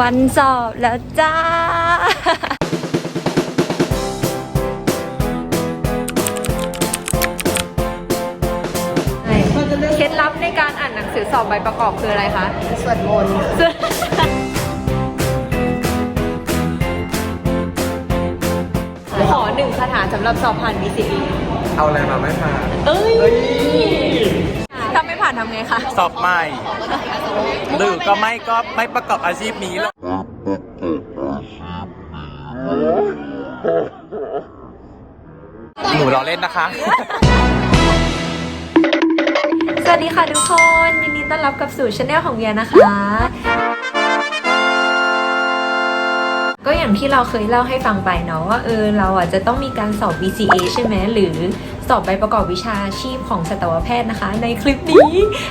วันสอบแล้วจ้า เคล็ดลับในการอ่านหนังสือสอบใบประกอบคืออะไรคะ สวดมนต์ขอหนึ่งคาถาสำหรับสอบผ่าน VCE เอาอะไรมาไม่ผ่านเอ้ย ถ้าไม่ผ่านทำไงคะ สอบใหม่ หรือก็ไม่ก็ไม่ประกอบอาชีพนี้หรอกหนูรอเล่นนะคะ สวัสดีค่ะทุกคน ยินดีต้อนรับกับสู่ช anel ของเวียนะคะ ก็อย่างที่เราเคยเล่าให้ฟังไปเนาะว่าเออเราอะจะต้องมีการสอบ VCA ใช่ไหมหรือ สอบใบประกอบวิชาชีพของสัตวแพทย์นะคะ ในคลิปนี้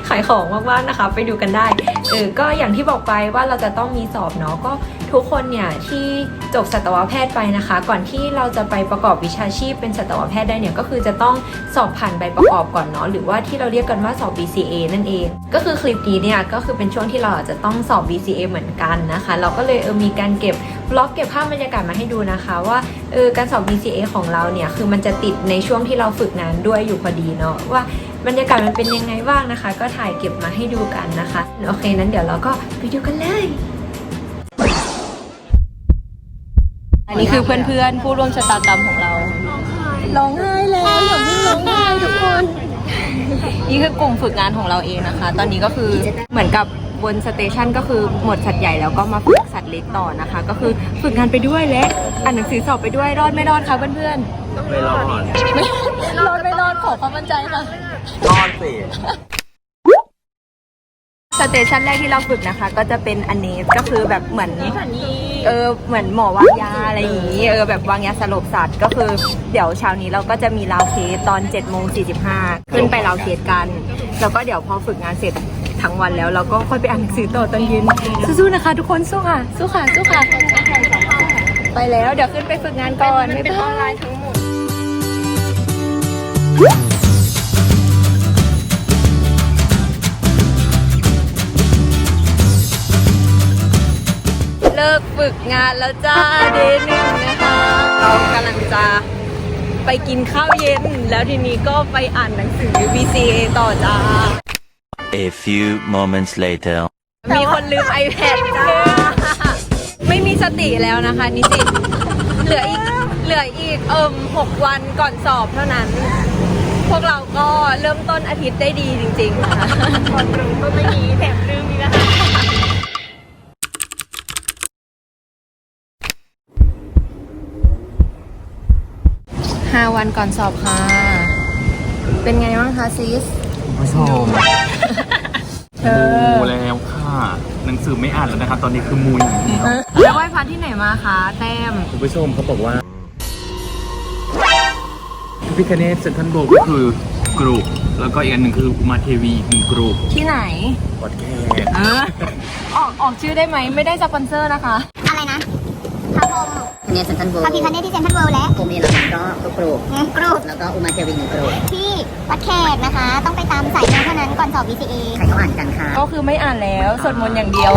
ขายของมากๆนะคะ ไปดูกันได้เออก็อย่างที่บอกไปว่าเราจะต้องมีสอบเนาะก็ทุกคนเนี่ยที่จบสัตวแพทย์ไปนะคะ ก่อนที่เราจะไปประกอบวิชาชีพเป็นสัตวแพทย์ได้เนี่ยก็คือจะต้องสอบผ่านใบประกอบก่อนเนาะหรือว่าที่เราเรียกกันว่าสอบ VCA นั่นเอง ก็คือคลิปนี้เนี่ยก็คือเป็นช่วงที่เราอาจจะต้องสอบ VCA เหมือนกันนะคะ เราก็เลยเออมีการเก็บบล็อกเก็บภาพบรรยากาศมาให้ดูนะคะ ว่าเออการสอบ VCA ของเราเนี่ยคือมันจะติดในช่วงที่เราฝึกงานด้วยอยู่พอดีเนาะว่าบรรยากาศมันเป็นยังไงบ้างนะคะ ก็ถ่ายเก็บมาให้ดูกันนะคะโอเคนั้นเดี๋ยวเราก็ไปดูกันเลย อันนี้คือเพื่อนๆผู้ร่วมชะตากรรมของเราร้องไห้แล้วอย่าเพิ่งร้องไห้ทุกคนนี่คือกลุ่มฝึกงานของเราเองนะคะ ตอนนี้ก็คือเหมือนกับบนสเตชันก็คือหมดสัตว์ใหญ่แล้วก็มาฝึกสัตว์เล็กต่อนะคะ ก็คือฝึกงานไปด้วยและอ่านหนังสือสอบไปด้วยรอดไม่รอดคะเพื่อนๆไม่รอด ไม่รอดไม่รอดขอความมั่นใจค่ะรอดสิสเตชันแรกที่เราฝึกนะคะ ก็จะเป็นอันนี้ก็คือแบบเหมือนเออเหมือนหมอวางยาอะไรอย่างนี้เออแบบวางยาสลบสัตว์ก็คือเดี๋ยวเช้านี้เราก็จะมีราวเคสตอน7จ็ดโมงสีขึ้นไปราวเคสกันแล้วก็เดี๋ยวพอฝึกงานเสร็จทั้งวันแล้วเราก็ค่อยไปอ่านหนังสือต่อตอนเย็นสู้ๆนะคะ ทุกคนสู้ค่ะสู้ค่ะสู้ค่ะไปแล้วเดี๋ยวขึ้นไปฝึกงานก่อนไม่เป็นออนไลน์ทั้งหมด เลิกฝึกงานแล้วจ้าเดย์หนึ่งนะคะ เรากำลังจะไปกินข้าวเย็น แล้วทีนี้ก็ไปอ่านหนังสือ BCA ต่อจ้า A few moments later. มีคนลืม iPad จ้า ไม่มีสติแล้วนะคะนิสิตเหลืออีกเหลืออีกเอิมหกวันก่อนสอบเท่านั้น พวกเราก็เริ่มต้นอาทิตย์ได้ดีจริงๆค่ะก่อนลืมก็ไม่มีแถมลืมอีกนะคะห้าวันก่อนสอบค่ะ เป็นไงบ้างคะซิสผู้ชมเธอมูแล้วค่ะ หนังสือไม่อ่านแล้วนะคะ ตอนนี้คือมูอย่างเดียวแล้วไหว้พระที่ไหนมาคะแต้ม คุณผู้ชมเขาบอกว่า พระพิคเนตเซนทรัลโบก็คือกรุ๊ปแล้วก็อีกอันหนึ่งคืออุมาเทวีอีกหนึ่งกรุ๊ปที่ไหนวัดแขกเออ ออกออกชื่อได้ไหม ไม่ได้สปอนเซอร์นะคะ อะไรนะพระพรหมเนเซนทันโบพระพิคเนตที่เซนทรัลเวิลด์และโอเมลก็ก็กรูปกรุ๊ปแล้วก็อุมาเทวินกรูปที่วัดแขกนะคะ ต้องไปตามสายงานเท่านั้นก่อนสอบ VCA ใครเขาอ่านกันคะก็คือไม่อ่านแล้วสวดมนต์อย่างเดียว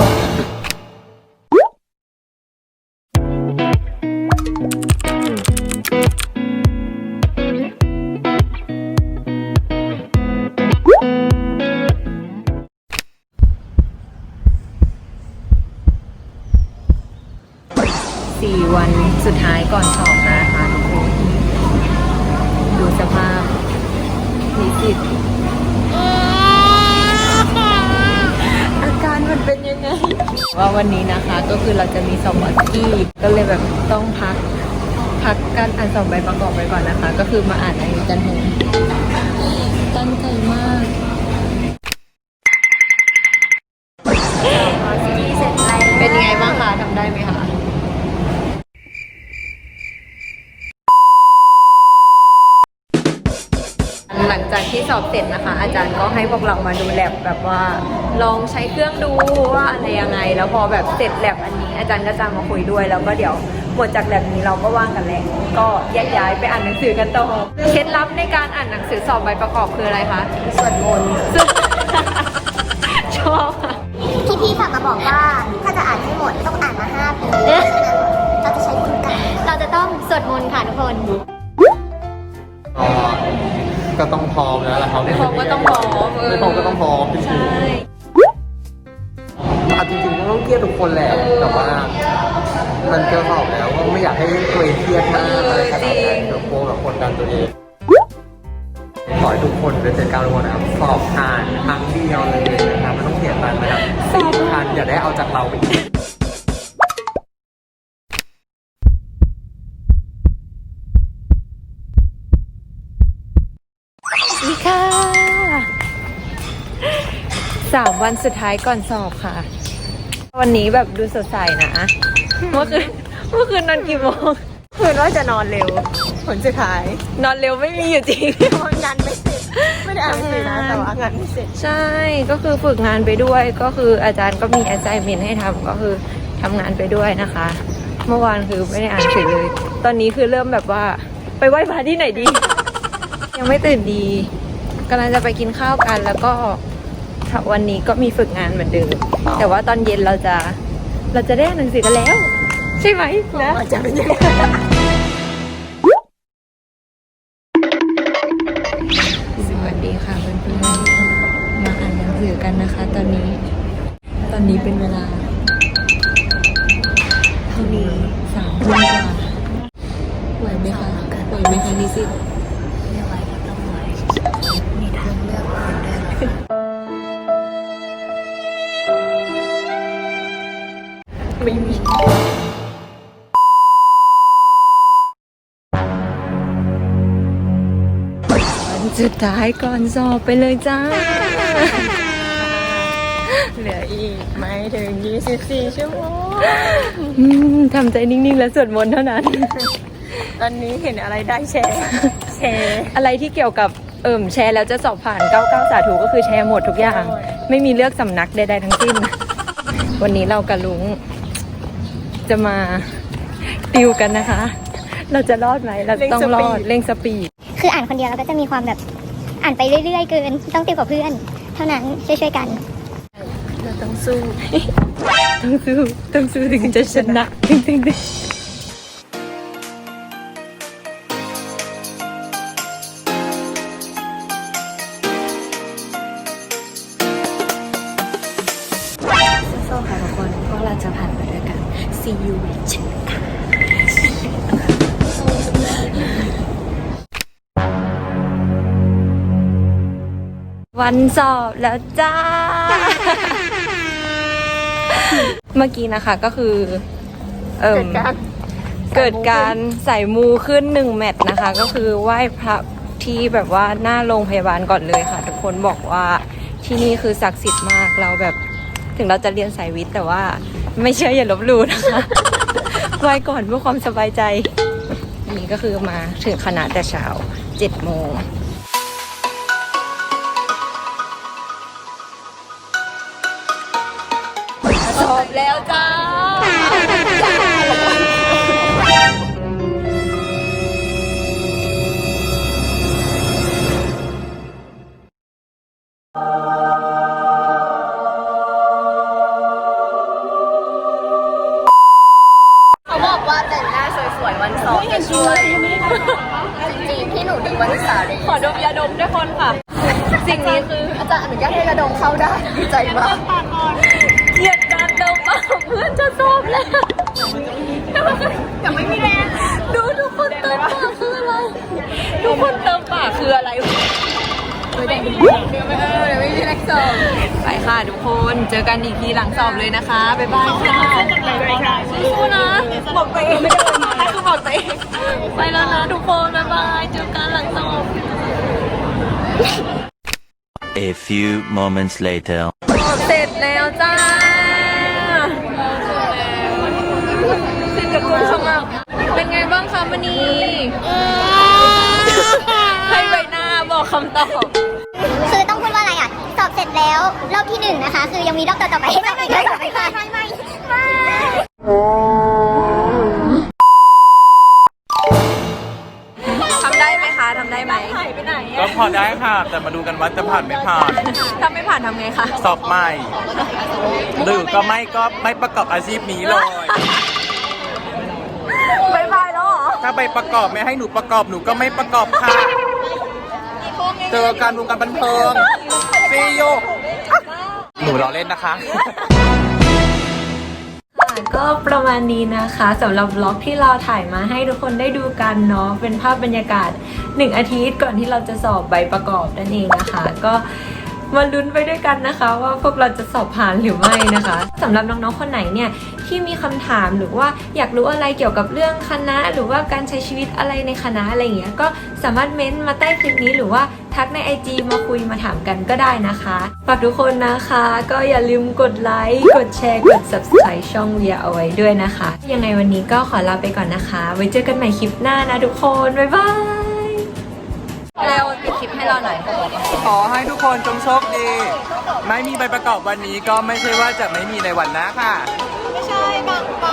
สุดท้ายก่อนสอบนะคะทุกคนดูสภาพนิสิตอาการมันเป็นยังไง ว่าวันนี้นะคะก็คือเราจะมีสอบวันที่ก็เลยแบบต้องพักพักการอ่านสอบใบประกอบไปก่อนนะคะ ก็คือมาอ่านอันนี้กันเถอะตั้งใจมาก หลังจากที่สอบเสร็จนะคะ อาจารย์ก็ให้พวกเรามาดูแลบแบบว่าลองใช้เครื่องดูว่าอะไรยังไง แล้วพอแบบเสร็จแลบอันนี้ อาจารย์ก็จะมาคุยด้วยแล้วก็เดี๋ยวหมดจากแลบนี้เราก็ว่างกันแล้วก็แยกย้ายไปอ่านหนังสือกันต่อเคล็ดลับในการอ่านหนังสือสอบใบประกอบคืออะไรคะสวดมนต์ซึ่งชอบค่ะพี่ๆฝากมาบอกว่าถ้าจะอ่านให้หมดดต้องอ่านมาห้าปีเราจะใช้คุณกันเราจะต้องสวดมนต์ค่ะทุกคนก็ ก็ต้องพร้อมแล้วล่ะครับไม่พร้อมก็ต้องพร้อมเออ ไม่พร้อมก็ต้องพร้อมจริงใช่ ๆอะจริงๆมันต้องเครียดทุกคนแหละแต่ว่า มันเจอสอบแล้วก็ไม่อยากให้ตัวเองเครียดมากอะไรขนาดนั้นเดี๋ยวกลัวแบบกดดันตัวเองขอให้ทุกคนเป็นเจการทุกคนนะครับสอบผ่านครั้งเดียวเลยนะครับไม่ต้องเสียตังค์นะครับสี่พันอย่าได้เอาจากเราไปอีก สามวันสุดท้ายก่อนสอบค่ะ วันนี้แบบดูสดใสนะเมื่อคืนเมื่อคืนนอนกี่โมงคืนว่าจะนอนเร็ว ผลสุดท้าย นอนเร็วไม่มีอยู่จริงงานไม่เสร็จไม่ได้อ่านหนังสือนะแต่ว่างานไม่เสร็จใช่ก็คือฝึกงานไปด้วยก็คืออาจารย์ก็มี assignment ให้ทำก็คือทำงานไปด้วยนะคะ เมื่อวานคือไม่ได้อ่านหนังสือเลย ตอนนี้คือเริ่มแบบว่าไปไหว้พระที่ไหนดี ยังไม่ตื่นดีกำลังจะไปกินข้าวกันแล้วก็ วันนี้ก็มีฝึกงานเหมือนเดิม แต่ว่าตอนเย็นเราจะเราจะได้อ่านหนังสือกันแล้ว ใช่ไหมนะจะเป็นยังไงสวัสดีค่ะเพื่อนๆมาอ่านหนังสือกันนะคะ ตอนนี้ ตอนนี้เป็นเวลาเท่านี้สามทุ่มกว่าไหวไหมคะไหวไหมคะนิสิต วันสุดท้ายก่อนสอบไปเลยจ้า เหลืออีกไม่ถึง 24 ชั่วโมง อืมทำใจนิ่งๆ และสวดมนต์เท่านั้น ตอนนี้เห็นอะไรได้แชร์ แชร์อะไรที่เกี่ยวกับเอิ่มแชร์แล้วจะสอบผ่าน 99 สาธุก็คือแชร์หมดทุกอย่าง ไม่มีเลือกสำนักใดๆทั้งสิ้น วันนี้เรากับลุง จะมาติวกันนะคะ เราจะรอดไหม เราต้องรอดเร่งสปีด คืออ่านคนเดียวเราก็จะมีความแบบอ่านไปเรื่อยๆเกิน ต้องติวกับเพื่อน เท่านั้นช่วยๆกัน เราต้องสู้ ต้องสู้ ต้องสู้ถึงจะชนะถึงถึงถึ วันสอบแล้วจ้า เมื่อกี้นะคะก็คือ เอิ่มเกิดการเกิดการใส่มูขึ้นหนึ่งแมตช์นะคะ ก็คือไหว้พระที่แบบว่าหน้าโรงพยาบาลก่อนเลยค่ะ ทุกคนบอกว่าที่นี่คือศักดิ์สิทธิ์มากเราแบบ ถึงเราจะเรียนสายวิทย์แต่ว่าไม่เชื่ออย่าลบหลู่นะคะไหว้ก่อนเพื่อความสบายใจ อันนี้ก็คือมาถึงคณะแต่เช้าเจ็ดโมง สิ่งนี้คืออาจารย์อนุญาตให้ระดมเข้าได้ดีใจมากเกลียดการเติมปากของเพื่อนจะสอบแล้วยังไม่มีแรงดูทุกคนเติมปากคืออะไรทุกคนเติมปากคืออะไรเดี๋ยวไม่เดี๋ยวไม่เออเดี๋ยวไม่มีแรงสอบไปค่ะทุกคนเจอกันอีกทีหลังสอบเลยนะคะบ๊ายบายค่ะสู้ๆนะบอกตัวเองไม่ได้มาคือบอกตัวเองไปแล้วนะทุกคนบ๊ายบายเจอกันหลังสอบ A few moments later. เสร็จแล้วจ้าเสร็จกับคุณสมัครเป็นไงบ้างคะวันนี้ให้ใบหน้าบอกคำตอบคือต้องพูดว่าอะไรอะ สอบเสร็จแล้ว รอบที่หนึ่งนะคะ คือยังมีรอบต่อๆไปให้สอบอีกรอบต่อไปค่ะไม่ไม่ไม่ พอได้ค่ะ แต่มาดูกันว่าจะผ่านไม่ผ่าน ถ้าไม่ผ่านทำไงคะสอบใหม่ หรือก็ไม่ก็ไม่ประกอบอาชีพนี้เลย บายบายแล้วเหรอถ้าใบประกอบไม่ให้หนูประกอบหนูก็ไม่ประกอบค่ะ เจอการวงการบันเทิงซีโยหนูรอเล่นนะคะค่ะ ก็ประมาณนี้นะคะสำหรับบล็อกที่เราถ่ายมาให้ทุกคนได้ดูกันเนาะเป็นภาพบรรยากาศ 1 อาทิตย์ก่อนที่เราจะสอบใบประกอบนั่นเองนะคะ ก็มาลุ้นไปด้วยกันนะคะว่าพวกเราจะสอบผ่านหรือไม่นะคะสำหรับน้องๆคนไหนเนี่ยที่มีคำถามหรือว่าอยากรู้อะไรเกี่ยวกับเรื่องคณะ หรือว่าการใช้ชีวิตอะไรในคณะอะไรอย่างเงี้ยก็สามารถเม้นต์มาใต้คลิปนี้หรือว่า ทักใน IG มาคุยมาถามกันก็ได้นะคะฝากทุกคนนะคะ ก็อย่าลืมกดไลค์กดแชร์กด subscribe ช่องเวียเอาไว้ด้วยนะคะ ยังไงวันนี้ก็ขอลาไปก่อนนะคะ ไว้เจอกันใหม่คลิปหน้านะทุกคน บ๊ายบายเร็วปิดคลิปให้เราหน่อยขอให้ทุกคนจงโชคดี ไม่มีใบประกอบวันนี้ก็ไม่ใช่ว่าจะไม่มีในวันหน้าค่ะ ไม่ใช่บางบ